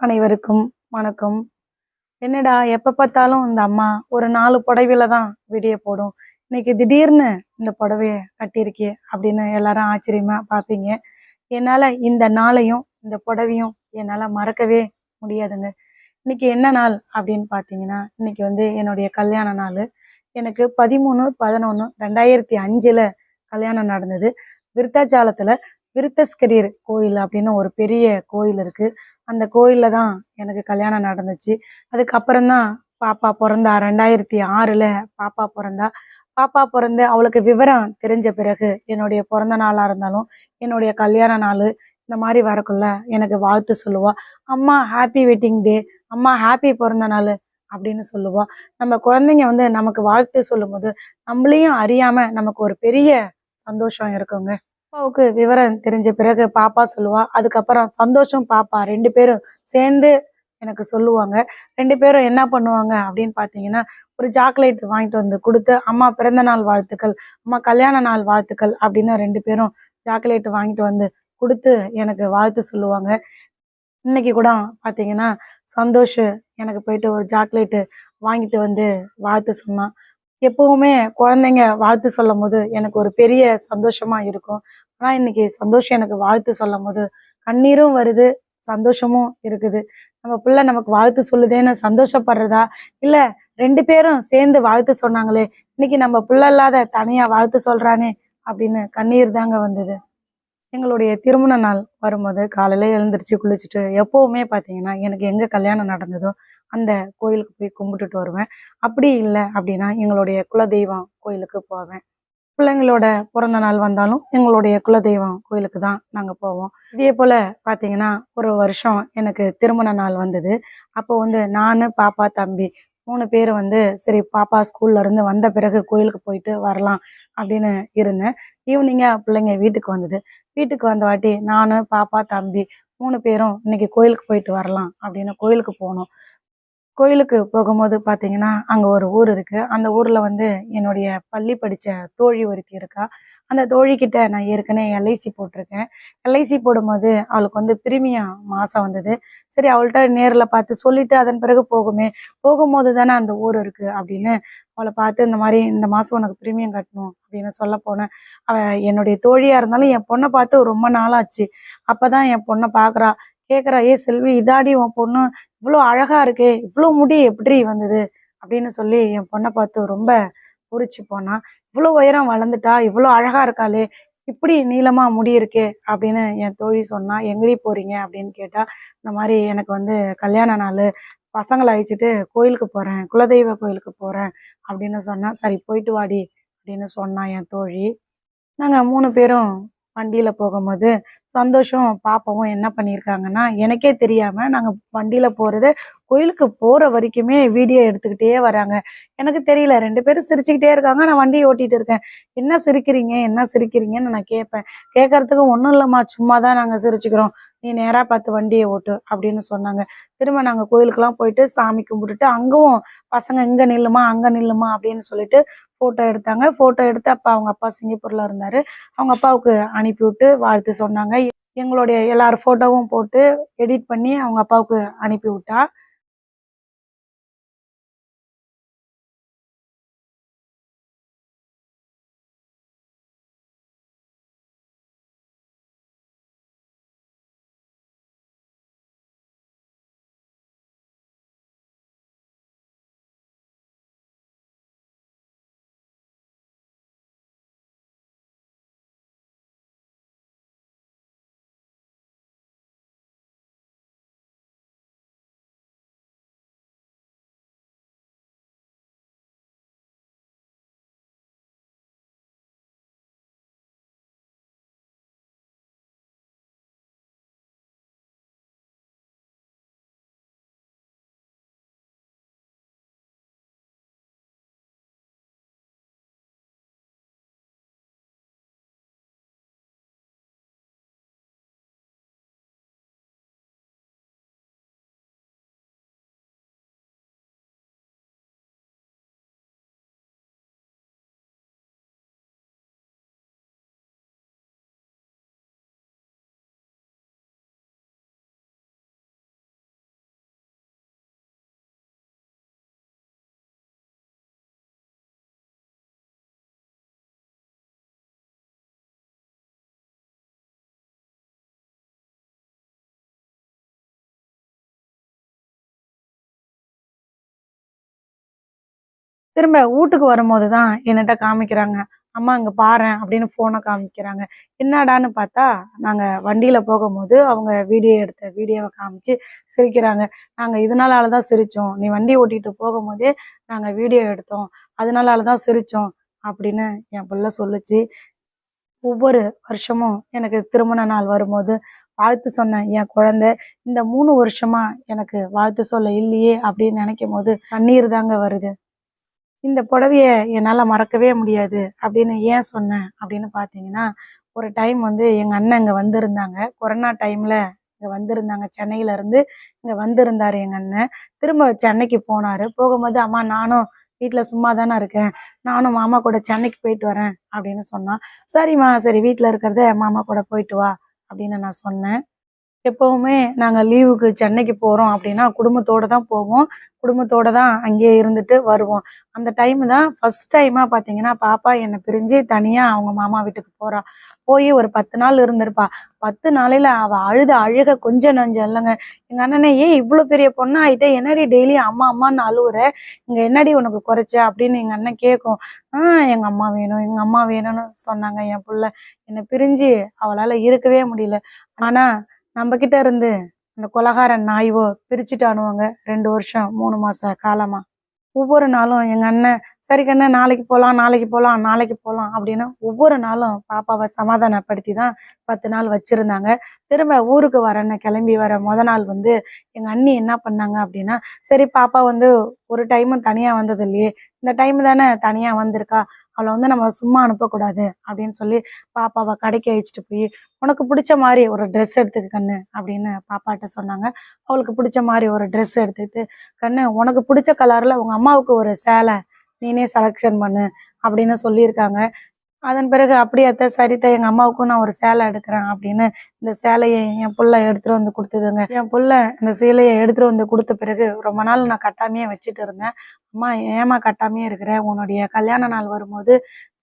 அனைவருக்கும் வணக்கம். என்னடா எப்போ பார்த்தாலும் இந்த அம்மா ஒரு நாலு புடவையில தான் வீடியோ போடும். இன்னைக்கு திடீர்னு இந்த புடவைய கட்டியிருக்கே அப்படின்னு எல்லாரும் ஆச்சரியமா பார்ப்பீங்க. என்னால் இந்த நாளையும் இந்த புடவையும் என்னால் மறக்கவே முடியாதுங்க. இன்னைக்கு என்ன நாள் அப்படின்னு பார்த்தீங்கன்னா இன்னைக்கு வந்து என்னுடைய கல்யாண நாள். எனக்கு பதிமூணு பதினொன்று ரெண்டாயிரத்தி அஞ்சில் கல்யாணம் நடந்தது. விருத்தாச்சாலத்தில் விருத்தஸ்கரியர் கோயில் அப்படின்னு ஒரு பெரிய கோயில் இருக்குது அந்த கோயிலில் தான் எனக்கு கல்யாணம் நடந்துச்சு. அதுக்கப்புறம் தான் பாப்பா பிறந்தா ரெண்டாயிரத்தி ஆறில் பாப்பா பிறந்தா. பாப்பா பிறந்து அவளுக்கு விவரம் தெரிஞ்ச பிறகு என்னுடைய பிறந்த நாளாக இருந்தாலும் என்னுடைய கல்யாண நாள் இந்த மாதிரி வரக்குள்ள எனக்கு வாழ்த்து சொல்லுவாள் அம்மா ஹாப்பி வெட்டிங் டே அம்மா ஹாப்பி பிறந்த நாள் அப்படின்னு சொல்லுவாள் நம்ம குழந்தைங்க வந்து நமக்கு வாழ்த்து சொல்லும்போது நம்மளையும் அறியாமல் நமக்கு ஒரு பெரிய சந்தோஷம் இருக்குங்க. அப்பாவுக்கு விவரம் தெரிஞ்ச பிறகு பாப்பா சொல்லுவா. அதுக்கப்புறம் சந்தோஷம் பாப்பா. ரெண்டு பேரும் சேர்ந்து எனக்கு சொல்லுவாங்க. ரெண்டு பேரும் என்ன பண்ணுவாங்க அப்படின்னு பார்த்தீங்கன்னா ஒரு சாக்லேட் வாங்கிட்டு வந்து கொடுத்து அம்மா பிறந்த நாள் வாழ்த்துக்கள். அம்மா கல்யாண நாள் வாழ்த்துக்கள். அப்படின்னு ரெண்டு பேரும் சாக்லேட் வாங்கிட்டு வந்து கொடுத்து எனக்கு வாழ்த்து சொல்லுவாங்க. இன்னைக்கு கூட பார்த்தீங்கன்னா சந்தோஷ் எனக்கு போயிட்டு ஒரு சாக்லேட்டு வாங்கிட்டு வந்து வாழ்த்து சொன்னான். எப்பவுமே குழந்தைங்க வாழ்த்து சொல்லும் போது எனக்கு ஒரு பெரிய சந்தோஷமா இருக்கும். ஆனால் இன்னைக்கு சந்தோஷம் எனக்கு வாழ்த்து சொல்லும் போது கண்ணீரும் வருது சந்தோஷமும் இருக்குது. நம்ம பிள்ளை நமக்கு வாழ்த்து சொல்லுதேன்னு சந்தோஷப்படுறதா? இல்லை ரெண்டு பேரும் சேர்ந்து வாழ்த்து சொன்னாங்களே இன்னைக்கு நம்ம பிள்ளை இல்லாத தனியாக வாழ்த்து சொல்கிறானே அப்படின்னு கண்ணீர் தாங்க வந்தது. எங்களுடைய திருமண நாள் வரும்போது காலையில் எழுந்திரிச்சு குளிச்சுட்டு எப்போவுமே பார்த்தீங்கன்னா எனக்கு எங்கே கல்யாணம் நடந்ததோ அந்த கோயிலுக்கு போய் கும்பிட்டுட்டு வருவேன். அப்படி இல்லை அப்படின்னா எங்களுடைய குலதெய்வம் கோயிலுக்கு போவேன். பிள்ளைங்களோட பிறந்த நாள் வந்தாலும் எங்களுடைய குலதெய்வம் கோயிலுக்கு தான் நாங்கள் போவோம். இதே போல் பார்த்தீங்கன்னா ஒரு வருஷம் எனக்கு திருமண நாள் வந்தது. அப்போ வந்து நான் பாப்பா தம்பி மூணு பேர் வந்து சரி பாப்பா ஸ்கூல்ல இருந்து வந்த பிறகு கோயிலுக்கு போயிட்டு வரலாம் அப்படின்னு இருந்தேன். ஈவினிங்காக பிள்ளைங்க வீட்டுக்கு வந்தது. வீட்டுக்கு வந்த வாட்டி நான் பாப்பா தம்பி மூணு பேரும் இன்னைக்கு கோயிலுக்கு போயிட்டு வரலாம் அப்படின்னு கோயிலுக்கு போனோம். கோயிலுக்கு போகும்போது பார்த்தீங்கன்னா அங்கே ஒரு ஊர் இருக்குது அந்த ஊரில் வந்து என்னுடைய பள்ளி படித்த தோழி ஒருத்தி இருக்கா. அந்த தோழிக்கிட்ட நான் ஏற்கனவே எல்ஐசி போட்டிருக்கேன். எல்ஐசி போடும்போது அவளுக்கு வந்து பிரிமியம் மாதம் வந்தது. சரி அவள்கிட்ட நேரில் பார்த்து சொல்லிவிட்டு அதன் பிறகு போகுமே. போகும்போது தானே அந்த ஊர் இருக்குது அப்படின்னு அவளை பார்த்து இந்த மாதிரி இந்த மாதம் உனக்கு பிரீமியம் கட்டணும் அப்படின்னு சொல்ல போனேன். அவள் என்னுடைய தோழியாக இருந்தாலும் என் பொண்ணை பார்த்து ரொம்ப நாளாச்சு. அப்போ தான் என் பொண்ணை பார்க்குறா கேட்குறா ஏ செல்வி இதாடி உன் பொண்ணு? இவ்வளோ அழகா இருக்கே இவ்வளோ முடி எப்படி வந்தது? அப்படின்னு சொல்லி என் பொண்ணை பார்த்து ரொம்ப பூரிச்சு போனா. இவ்வளோ உயரம் வளர்ந்துட்டா இவ்வளோ அழகா இருக்காளே இப்படி நீளமா முடி இருக்கே அப்படின்னு என் தோழி சொன்னா. எங்கடி போறீங்க? அப்படின்னு கேட்டா இந்த மாதிரி எனக்கு வந்து கல்யாண நாள் பசங்களை அழைச்சிட்டு கோயிலுக்கு போகிறேன் குலதெய்வ கோயிலுக்கு போகிறேன் அப்படின்னு சொன்னால் சரி போயிட்டு வாடி அப்படின்னு சொன்னான் என் தோழி. நாங்கள் மூணு பேரும் வண்டியில் போகும்போது சந்தோஷம் பாப்பாவும் என்ன பண்ணியிருக்காங்கன்னா எனக்கே தெரியாமல் நாங்கள் வண்டியில் போகிறது கோயிலுக்கு போகிற வரைக்குமே வீடியோ எடுத்துக்கிட்டே வராங்க. எனக்கு தெரியல ரெண்டு பேரும் சிரிச்சுக்கிட்டே இருக்காங்க. நான் வண்டியை ஓட்டிகிட்டு இருக்கேன். என்ன சிரிக்கிறீங்க? என்ன சிரிக்கிறீங்கன்னு நான் கேட்பேன். கேட்கறதுக்கு ஒன்றும் இல்லைம்மா சும்மா தான் நாங்கள் சிரிச்சுக்கிறோம். நீ நேராக பார்த்து வண்டியை ஓட்டு அப்படின்னு சொன்னாங்க. திரும்ப நாங்கள் கோயிலுக்கெல்லாம் போயிட்டு சாமி கும்பிட்டுட்டு அங்கேவும் பசங்க இங்கே நில்லுமா அங்கே நில்லுமா அப்படின்னு சொல்லிட்டு ஃபோட்டோ எடுத்தாங்க. ஃபோட்டோ எடுத்து அப்பா அவங்க அப்பா சிங்கப்பூரில் இருந்தார். அவங்க அப்பாவுக்கு அனுப்பி விட்டு வாழ்த்து சொன்னாங்க. எங்களுடைய எல்லார் ஃபோட்டோவும் போட்டு எடிட் பண்ணி அவங்க அப்பாவுக்கு அனுப்பி விட்டா திரும்ப வீட்டுக்கு வரும்போது தான் என்கிட்ட காமிக்கிறாங்க. அம்மா அங்கே பாரேன் அப்படின்னு ஃபோனை காமிக்கிறாங்க. என்னடான்னு பார்த்தா நாங்கள் வண்டியில் போகும்போது அவங்க வீடியோ எடுத்த வீடியோவை காமிச்சு சிரிக்கிறாங்க. நாங்கள் இதனால தான் சிரித்தோம் நீ வண்டி ஓட்டிட்டு போகும்போதே நாங்கள் வீடியோ எடுத்தோம். அதனால தான் சிரித்தோம் அப்படின்னு என் பிள்ளை சொல்லுச்சு. ஒவ்வொரு வருஷமும் எனக்கு திருமண நாள் வரும்போது வாழ்த்து சொன்னேன் என் குழந்தை இந்த மூணு வருஷமா எனக்கு வாழ்த்து சொல்ல இல்லையே அப்படின்னு நினைக்கும் போது கண்ணீர் தாங்க வருது. இந்த புடவைய என்னால் மறக்கவே முடியாது அப்படின்னு ஏன் சொன்னேன் அப்படின்னு பார்த்தீங்கன்னா ஒரு டைம் வந்து எங்கள் அண்ணன் இங்கே வந்திருந்தாங்க. கொரோனா டைமில் இங்கே வந்திருந்தாங்க. சென்னையிலேருந்து இங்கே வந்திருந்தார் எங்கள் அண்ணன். திரும்ப சென்னைக்கு போனார். போகும்போது அம்மா நானும் வீட்டில் சும்மா தானே இருக்கேன். நானும் மாமா கூட சென்னைக்கு போயிட்டு வரேன் அப்படின்னு சொன்னான். சரிம்மா சரி வீட்டில் இருக்கிறத மாமா கூட போயிட்டு வா அப்படின்னு நான் சொன்னேன். எப்போவுமே நாங்கள் லீவுக்கு சென்னைக்கு போகிறோம் அப்படின்னா குடும்பத்தோடு தான் போவோம். குடும்பத்தோடு தான் அங்கேயே இருந்துட்டு வருவோம். அந்த டைம் தான் ஃபஸ்ட் டைமாக பார்த்தீங்கன்னா பாப்பா என்னை பிரிஞ்சு தனியாக அவங்க மாமா வீட்டுக்கு போகிறா போய் ஒரு பத்து நாள் இருந்திருப்பா. பத்து நாளையில் அவள் அழுத அழுக கொஞ்சம் நஞ்சம் இல்லைங்க. எங்கள் அண்ணனே ஏன் இவ்வளோ பெரிய பொண்ணாயிட்டே. என்னடி டெய்லியும் அம்மா அம்மான்னு அழுவுற? இங்கே என்னடி உனக்கு குறைச்ச? அப்படின்னு எங்கள் அண்ணன் கேட்கும். ஆ எங்கள் அம்மா வேணும் எங்கள் அம்மா வேணும்னு சொன்னாங்க என் பிள்ளை. என்னை பிரிஞ்சு அவளால் இருக்கவே முடியல. ஆனால் நம்ம கிட்ட இருந்து அந்த கொலகாரன் நாய்வோ பிரிச்சுட்டானுவாங்க. ரெண்டு வருஷம் மூணு மாதம் காலமாக ஒவ்வொரு நாளும் எங்கள் அண்ணன் சரி கண்ணு நாளைக்கு போகலாம் நாளைக்கு போகலாம் நாளைக்கு போகலாம் அப்படின்னு ஒவ்வொரு நாளும் பாப்பாவை சமாதானப்படுத்தி தான் பத்து நாள் வச்சுருந்தாங்க. திரும்ப ஊருக்கு வரேன்னு கிளம்பி வர முத நாள் வந்து எங்கள் அண்ணி என்ன பண்ணாங்க அப்படின்னா சரி பாப்பா வந்து ஒரு டைமும் தனியாக வந்தது இல்லையே இந்த டைம் தானே தனியாக வந்திருக்கா. அவளை வந்து நம்ம சும்மா அனுப்பக்கூடாது அப்படின்னு சொல்லி பாப்பாவை கடைக்கு அழிச்சிட்டு போய் உனக்கு பிடிச்ச மாதிரி ஒரு ட்ரெஸ் எடுத்துக்க கண்ணு அப்படின்னு பாப்பாட்ட சொன்னாங்க. அவளுக்கு பிடிச்ச மாதிரி ஒரு ட்ரெஸ் எடுத்துக்கிட்டு கண்ணு உனக்கு பிடிச்ச கலரில் உங்கள் அம்மாவுக்கு ஒரு சேலை நீனே செலெக்ஷன் பண்ணு அப்படின்னு சொல்லியிருக்காங்க. அதன் பிறகு அப்படியே அத்தை சரித்த எங்கள் அம்மாவுக்கும் நான் ஒரு சேலை எடுக்கிறேன் அப்படின்னு இந்த சேலையை என் புள்ள எடுத்துகிட்டு வந்து கொடுத்ததுங்க. என் புள்ள இந்த சேலையை எடுத்துகிட்டு வந்து கொடுத்த பிறகு ரொம்ப நாள் நான் கட்டாமையே வச்சுட்டு இருந்தேன். அம்மா ஏமா கட்டாமையே இருக்கிற? உன்னுடைய கல்யாண நாள் வரும்போது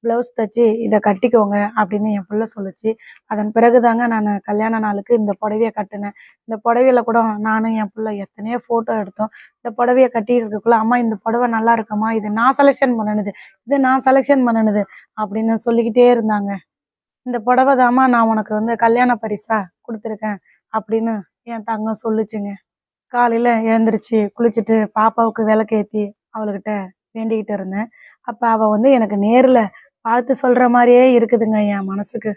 ப்ளவுஸ் தச்சு இதை கட்டிக்கோங்க அப்படின்னு என் பிள்ளை சொல்லுச்சு. அதன் பிறகு தாங்க நான் கல்யாண நாளுக்கு இந்த புடவைய கட்டினேன். இந்த புடவையில கூட நானும் என் பிள்ளை எத்தனையோ ஃபோட்டோ எடுத்தோம். இந்த புடவைய கட்டிட்டு இருக்கக்குள்ள அம்மா இந்த புடவை நல்லா இருக்கம்மா இது நான் செலெக்ஷன் பண்ணினது. இது நான் செலெக்ஷன் பண்ணினது. அப்படின்னு சொல்லிக்கிட்டே இருந்தாங்க. இந்த புடவை தாம்மா நான் உனக்கு வந்து கல்யாண பரிசா கொடுத்துருக்கேன். அப்படின்னு என் தங்கம் சொல்லுச்சுங்க. காலையில் எழுந்திரிச்சு குளிச்சுட்டு பாப்பாவுக்கு விளக்கேற்றி அவள்கிட்ட வேண்டிக்கிட்டு இருந்தேன். அப்போ அவள் வந்து எனக்கு நேரில் பார்த்து சொல்கிற மாதிரியே இருக்குதுங்க என் மனசுக்கு.